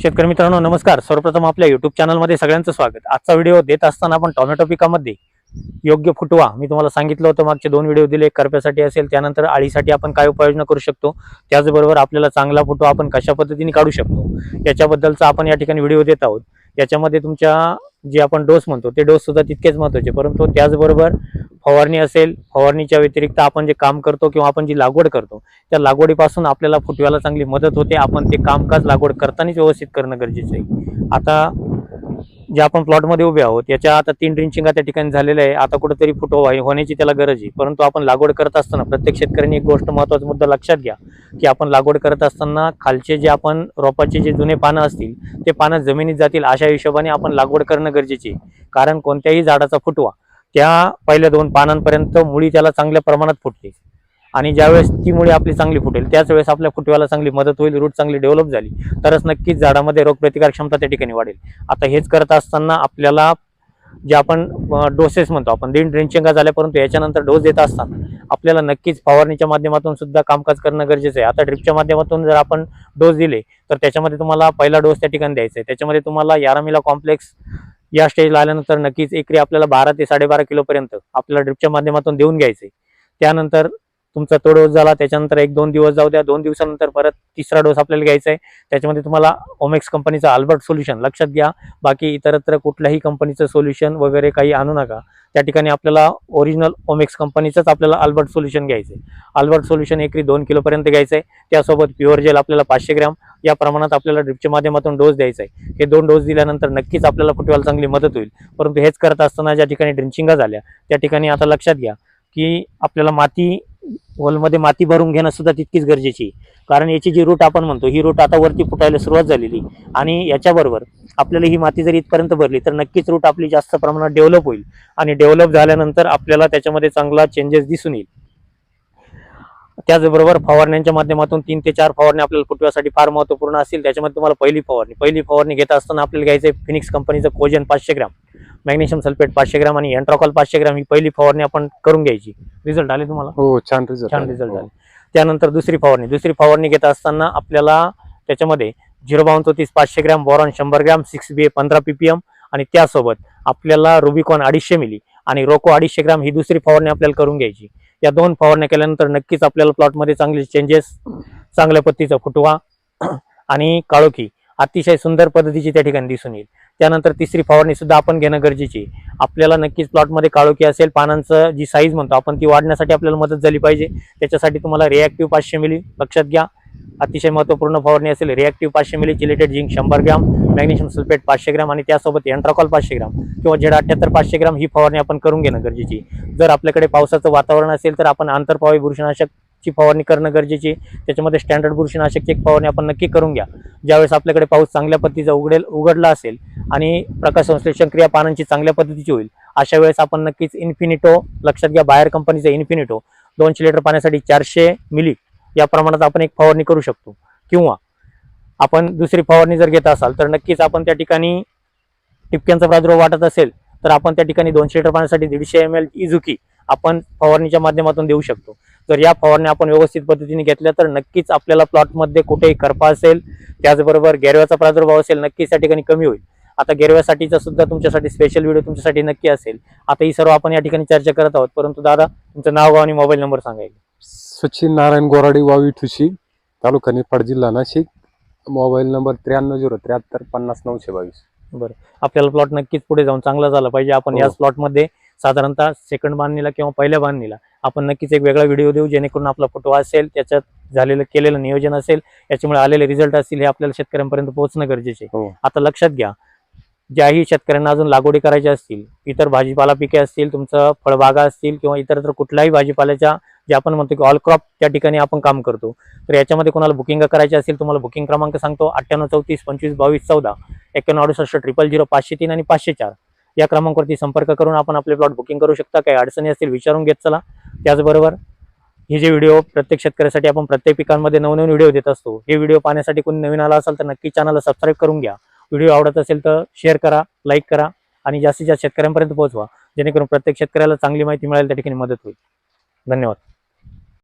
शेतकरी मित्रांनो नमस्कार. सर्वप्रथम आपल्या युट्यूब चॅनलमध्ये सगळ्यांचं स्वागत. आजचा व्हिडिओ देत असताना आपण टॉमॅटो पिकामध्ये योग्य फुटवा मी तुम्हाला सांगितलं होतं मागचे दोन व्हिडिओ दिले एक करप्यासाठी असेल त्यानंतर आळीसाठी आपण काय उपाययोजना करू शकतो? त्याचबरोबर आपल्याला चांगला फुटवा आपण कशा पद्धतीने काढू शकतो? याच्याबद्दलचा आपण या ठिकाणी व्हिडिओ देत आहोत. याच्यामध्ये तुमच्या जे आपण डोस म्हणतो ते डोस सुद्धा तितकेच महत्त्वाचे परंतु त्याचबरोबर फवारणी असेल फवारणीच्या व्यतिरिक्त आपण जे काम करतो किंवा आपण जी लागवड करतो त्या लागवडीपासून आपल्याला फुटव्याला चांगली मदत होते. आपण ते कामकाज लागवड करतानाच व्यवस्थित करणं गरजेचं आहे. आता जे आपण प्लॉटमध्ये उभे आहोत याच्या आता तीन ड्रिंचिंगा त्या ठिकाणी झालेल्या आहे. आता कुठंतरी फुटवा होण्याची त्याला गरज आहे. परंतु आपण लागवड करत असताना प्रत्येक शेतकऱ्यांनी एक गोष्ट महत्त्वाचा मुद्दा लक्षात घ्या की आपण लागवड करत असताना खालचे जे आपण रोपाचे जे जुने पानं असतील ते पानं जमिनीत जातील अशा हिशोबाने आपण लागवड करणं गरजेचे आहे. कारण कोणत्याही झाडाचा फुटवा त्या पहिल्या दोन पानांपर्यंत मुळी त्याला चांगल्या प्रमाणात फुटते. आणि ज्यावेळेस ती मुळी आपली चांगली फुटेल त्याच वेळेस आपल्या फुटव्याला चांगली मदत होईल रूट चांगली डेव्हलप झाली तरच नक्कीच झाडामध्ये रोगप्रतिकार क्षमता त्या ठिकाणी वाढेल. आता हेच करत असताना आपल्याला जे आपण डोसेस म्हणतो आपण दिन ड्रिंचिंगा झाल्या परंतु याच्यानंतर डोस देत असताना आपल्याला नक्कीच फवारणीच्या माध्यमातून सुद्धा कामकाज करणं गरजेचं आहे. आता ड्रिपच्या माध्यमातून जर आपण डोस दिले तर त्याच्यामध्ये तुम्हाला पहिला डोस त्या ठिकाणी द्यायचा आहे. त्याच्यामध्ये तुम्हाला यारामिला कॉम्प्लेक्स या स्टेजला आल्यानंतर नक्कीच एकरी आपल्याला बारा ते साडेबारा किलोपर्यंत आपल्याला ड्रिपच्या माध्यमातून देऊन घ्यायचे त्यानंतर तुमचा तो डोस झाला त्याच्यानंतर एक दोन दिवस जाऊ द्या दोन दिवसानंतर परत तिसरा डोस आपल्याला घ्यायचा आहे त्याच्यामध्ये तुम्हाला ओमेक्स कंपनीचा अल्बर्ट सोल्युशन लक्षात घ्या. बाकी इतरत्र कुठल्याही कंपनीचं सोल्युशन वगैरे काही आणू नका. त्या ठिकाणी आपल्याला ओरिजिनल ओमेक्स कंपनीचंच आपल्याला अल्बर्ट सोल्युशन घ्यायचं आहे अल्बर्ट सोल्युशन एकरी दोन किलोपर्यंत घ्यायचं आहे त्यासोबत प्युअर जेल आपल्याला पाचशे ग्रॅम या प्रमाणात आपल्याला ड्रिपच्या माध्यमातून डोस द्यायचा आहे हे दोन डोस दिल्यानंतर नक्कीच आपल्याला फुटवायला चांगली मदत होईल. परंतु हेच करत असताना ज्या ठिकाणी ड्रिंचिंगा झाल्या त्या ठिकाणी आता लक्षात घ्या की आपल्याला माती होलमध्ये माती भरून घेणं सुद्धा तितकीच गरजेची कारण याची जी रूट आपण म्हणतो ही रूट आता वरती फुटायला सुरुवात झालेली आणि याच्याबरोबर आपल्याला ही माती जर इथपर्यंत भरली तर नक्कीच रूट आपली जास्त प्रमाणात डेव्हलप होईल. आणि डेव्हलप झाल्यानंतर आपल्याला त्याच्यामध्ये चांगला चेंजेस दिसून येईल. त्याचबरोबर फवारण्यांच्या माध्यमातून तीन ते चार फवारणी आपल्याला फुटव्यासाठी फार महत्त्वपूर्ण असतील. त्याच्यामध्ये तुम्हाला पहिली फवारणी पहिली फवारणी घेत असताना आपल्याला घ्यायचं आहे फिनिक्स कंपनीचं कोजन पाचशे ग्राम. मॅग्नेशियम सल्फेट पाचशे ग्राम आणि एन्ट्रॉकॉल पाचशे ग्राम ही पहिली फवारणी आपण करून घ्यायची. रिझल्ट आले तुम्हाला? हो छान रिझल्ट छान रिझल्ट झाले त्यानंतर दुसरी फवारणी. दुसरी फवारणी घेत असताना आपल्याला त्याच्यामध्ये झिरो बावन चौतीस पाचशे ग्रॅम बॉरॉन शंभर ग्रॅम सिक्स बी पंधरा पीपीएम आणि त्यासोबत आपल्याला रुबिकॉन अडीचशे मिली आणि रोको अडीचशे ग्रॅम ही दुसरी फवारणी आपल्याला करून घ्यायची. या दोन फवारण्या केल्यानंतर नक्कीच आपल्याला प्लॉटमध्ये चांगले चेंजेस चांगल्या पत्तीचा फुटवा आणि काळोखी अतिशय सुंदर पद्धतीची त्या ठिकाणी दिसून येईल. त्यानंतर तिसरी फवारणी सुद्धा आपण घेणं गरजेची आपल्याला नक्कीच प्लॉटमध्ये काळोखी असेल पानांचं जी साईज म्हणतो आपण ती वाढण्यासाठी आपल्याला मदत झाली पाहिजे. त्याच्यासाठी तुम्हाला रिॲक्टिव्ह पाचशे मिली लक्षात घ्या. अतिशय महत्त्वपूर्ण फवारणी असेल रिॲक्टिव्ह पाचशे मिली चिलेटेड झिंक शंभर ग्राम मॅग्नेशियम सल्फेट पाचशे ग्राम आणि त्यासोबत एन्ट्राकॉल पाचशे ग्राम किंवा जेड अठ्ठ्याहत्तर पाचशे ग्राम ही फवारणी आपण करून घेणं गरजेची जर आपल्याकडे पावसाचं वातावरण असेल तर आपण आंतरपावी बुरशीनाशकची फवारणी करणं गरजेची आहे. त्याच्यामध्ये स्टँडर्ड बुरशीनाशकची एक फवारणी आपण नक्की करून घ्या. ज्यावेळेस आपल्याकडे पाऊस चांगल्या पद्धतीचा उघडेल उघडला असेल आणि प्रकाश संश्लेषण क्रिया पानांची चांगल्या पद्धतीची होईल अशा वेळेस आपण नक्कीच इन्फिनिटो लक्षात घ्या बाहेर कंपनीचा इन्फिनिटो दोनशे लिटर पाण्यासाठी चारशे मिली या प्रमाणात आपण एक फवारणी करू शकतो. किंवा आपण दुसरी फवारणी जर घेत असाल तर नक्कीच आपण त्या ठिकाणी टिपक्यांचा प्रादुर्भाव वाटत असेल तर आपण त्या ठिकाणी दोनशे लिटर पाण्यासाठी दीडशे एम एल इझुकी आपण फवारणीच्या माध्यमातून देऊ शकतो. जर या फवारण्या आपण व्यवस्थित पद्धतीने घेतल्या तर नक्कीच आपल्याला प्लॉटमध्ये कुठेही करपा असेल. त्याचबरोबर गेरव्याचा प्रादुर्भाव असेल नक्कीच त्या ठिकाणी कमी होईल. आता गेरव्यासाठीचा सुद्धा तुमच्यासाठी स्पेशल व्हिडिओ तुमच्यासाठी नक्की असेल. आता ही सर्व आपण या ठिकाणी चर्चा करत आहोत. परंतु दादा तुमचं नाव आणि मोबाईल नंबर सांगायला सचिन नारायण गोराडी वावी ठुशी तालुका निफाड जिल्हा नाशिक. मोबाईल नंबर त्र्याण्णव झिरो त्र्याहत्तर पन्नास नऊशे बावीस. बरं. आपल्याला प्लॉट नक्कीच पुढे जाऊन चांगला झाला पाहिजे. आपण हो. याच प्लॉटमध्ये साधारणतः सेकंड बांधणीला किंवा पहिल्या बांधणीला आपण नक्कीच एक वेगळा व्हिडिओ देऊ जेणेकरून आपला फोटो असेल त्याच्यात झालेलं केलेलं नियोजन असेल याच्यामुळे आलेले रिझल्ट असतील हे आपल्याला शेतकऱ्यांपर्यंत पोहोचणं गरजेचे. हो. आता लक्षात घ्या ज्याही शेतकऱ्यांना अजून लागवडी करायच्या असतील इतर भाजीपाला पिके असतील तुमचं फळबागा असतील किंवा इतरत्र कुठल्याही भाजीपाल्याच्या जे आपण म्हणतो की ऑल क्रॉप त्या ठिकाणी आपण काम करतो तर याच्यामध्ये कोणाला बुकिंग करायची असेल तुम्हाला बुकिंग क्रमांक सांगतो अठ्ठ्याण्णव चौतीस पंचवीस बावीस चौदा एक्क्याण्णव अडुसष्ट ट्रिपल झिरो पाचशे तीन आणि पाचशे चार. या क्रमांकावरती संपर्क करून आपण आपले प्लॉट बुकिंग करू शकता काही अडचणी असतील विचारून घेत चला. त्याचबरोबर हे जे व्हिडिओ प्रत्येक शेतकऱ्यासाठी आपण प्रत्येक पिकांमध्ये नवनवीन व्हिडिओ देत असतो हे व्हिडिओ पाहण्यासाठी कोणी नवीन आला असेल तर नक्की चॅनलला सबस्क्राईब करून घ्या. व्हिडिओ आवडत असेल तर शेअर करा लाईक करा आणि जास्तीत जास्त शेतकऱ्यांपर्यंत पोहोचवा जेणेकरून प्रत्येक शेतकऱ्याला चांगली माहिती मिळेल त्या ठिकाणी मदत होईल. धन्यवाद.